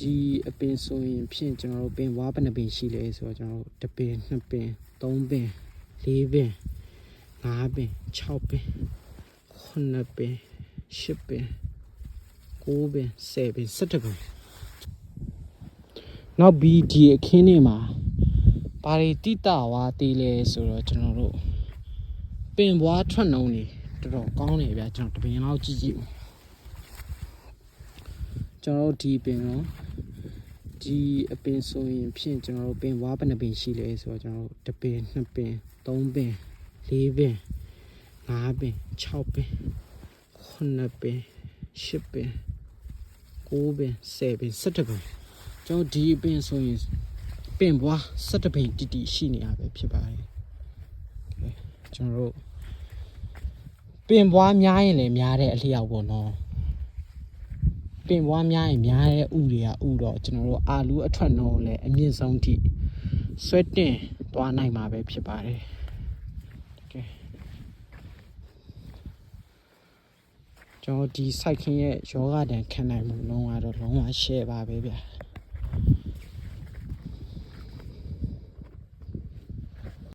ဒီအပင်ဆိုရင်ဖြင့်ကျွန်တော်တို့ပင်ဝါးဘယ်နှပင်ရှိလဲဆိုတော့ကျွန်တော်တို့တစ်ပင်နှစ်ပင်သုံးပင်လေးပင်ငါးပင်၆ပင်ခုနှစ်ပင်ရှစ်ပင်ကိုးပင်ဆယ်ပင်၁၇ပင်နောက်ဘီဒီအခင်းနေမှာဘာတွေတိတဝါသေးလဲဆိုတော့ကျွန်တော်တို့ပင်ဘွားထွက်နှုံးနေတော်တော်ကောင်းတယ်ဗျာကျွန်တော်တပင်လောက်ကြည့်ကြည့်ဦး ကျွန်တော်တို့ဒီပင်တော့ဒီအပင်ဆိုရင်ဖြင့်ကျွန်တော်တို့ပင်ဝါးဘယ်နှပင်ရှိလဲဆိုတော့ကျွန်တော်တို့တစ်ပင်နှစ်ပင်သုံးပင်လေးပင်ငါးပင်၆ပင်ခုနှစ်ပင်ရှစ်ပင်ကိုးပင်ဆယ်ပင်၁၇ပင်ကျွန်တော်ဒီအပင်ဆိုရင်ပင်ဘွား၁၇ပင်တီတီရှိနေရပဲဖြစ်ပါတယ်ကဲကျွန်တော်တို့ပင်ဘွားများရင်လည်းများတဲ့အလျောက်ပေါ့နော် ပင်ပွားများရင်များတဲ့ဥတွေကဥတော့ကျွန်တော်တို့အာလူအထွက်နှုံးလည်းအမြင့်ဆုံးထိဆွဲတင်သွားနိုင်မှာပဲဖြစ်ပါတယ်ကဲကျွန်တော်ဒီ site ခင်းရဲ့ယောဂတန်ခံနိုင်မှုလုံးဝတော့လုံးဝ share ပါပဲဗျာ